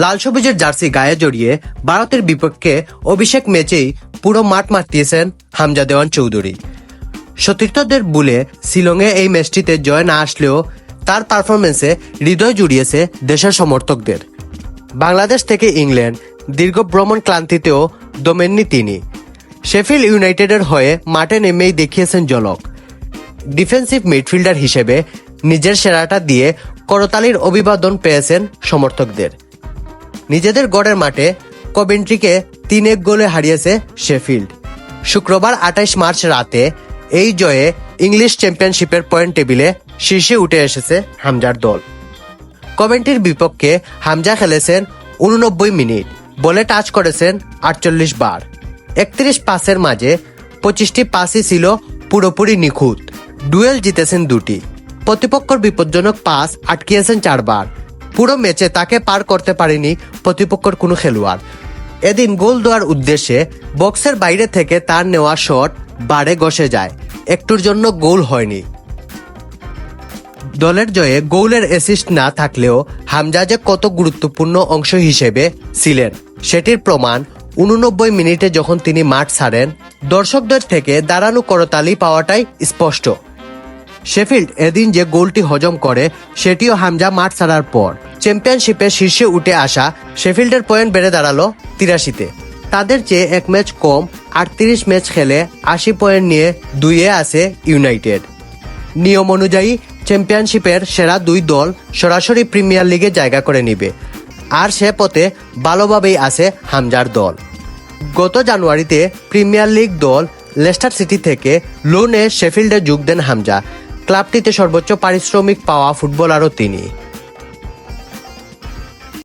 লাল সবুজের জার্সি গায়ে জড়িয়ে ভারতের বিপক্ষে অভিষেক ম্যাচেই পুরো মাঠ মাতিয়েছেন হামজা দেওয়ান চৌধুরী। সতীর্থদের বুলে শিলংয়ে এই ম্যাচটিতে জয় না আসলেও তার পারফরমেন্সে হৃদয় জুড়িয়েছে দেশের সমর্থকদের। বাংলাদেশ থেকে ইংল্যান্ড দীর্ঘ ভ্রমণ ক্লান্তিতেও দমেননি তিনি। শেফিল ইউনাইটেডের হয়ে মাঠে নেমেই দেখিয়েছেন জলক ডিফেন্সিভ মিডফিল্ডার হিসেবে নিজের সেরাটা দিয়ে করতালির অভিবাদন পেয়েছেন সমর্থকদের। নিজেদের গড়ের মাঠে কবেন্ট্রিকে তিন এক গোলে হারিয়েছে শেফিল্ড। শুক্রবার আঠাইশ মার্চ রাতে এই জয়ে ইংলিশ চ্যাম্পিয়নশিপের পয়েন্ট টেবিলে শীর্ষে উঠে এসেছে হামজার দল। কমেন্ট্রির বিপক্ষে হামজা খেলেছেন উননব্বই মিনিট, বলে টাচ করেছেন আটচল্লিশ বার। একত্রিশ পাসের মাঝে পঁচিশটি পাসই ছিল পুরোপুরি নিখুঁত ডুয়েল জিতেছেন দুটি। প্রতিপক্ষর বিপজ্জনক পাস আটকিয়েছেন চারবার পুরো ম্যাচে তাকে পার করতে পারেনি প্রতিপক্ষর কোনো খেলোয়াড়। এদিন গোল দেওয়ার উদ্দেশ্যে বক্সের বাইরে থেকে তার নেওয়া শট বারে গসে যায়। একটুর জন্য গোল হয়নি। দলের জয়ে গোলের অ্যাসিস্ট না থাকলেও হামজা যে কত গুরুত্বপূর্ণ অংশ হিসেবে ছিলেন, সেটির প্রমাণ উননব্বই মিনিটে যখন তিনি মাঠ ছাড়েন, দর্শকদের থেকে দাঁড়ানো করতালি পাওয়াটাই স্পষ্ট। শেফিল্ড এদিন যে গোলটি হজম করে, সেটিও হামজা মাঠ ছাড়ার পর। চ্যাম্পিয়নশিপে শীর্ষে উঠে আসা শেফিল্ডের পয়েন্ট বেড়ে দাঁড়াল তিরাশিতে। তাদের চেয়ে এক ম্যাচ কম আটত্রিশ ম্যাচ খেলে আশি পয়েন্ট নিয়ে দুইয়ে আছে ইউনাইটেড। নিয়ম অনুযায়ী চ্যাম্পিয়নশিপের সেরা দুই দল সরাসরি প্রিমিয়ার লিগে জায়গা করে নিবে। আর সে পথে ভালোভাবেই আছে হামজার দল। গত জানুয়ারিতে প্রিমিয়ার লিগ দল লেস্টার সিটি থেকে লোনে শেফিল্ডে যোগ দেন হামজা। ক্লাবটিতে সর্বোচ্চ পারিশ্রমিক পাওয়া ফুটবলারও তিনি।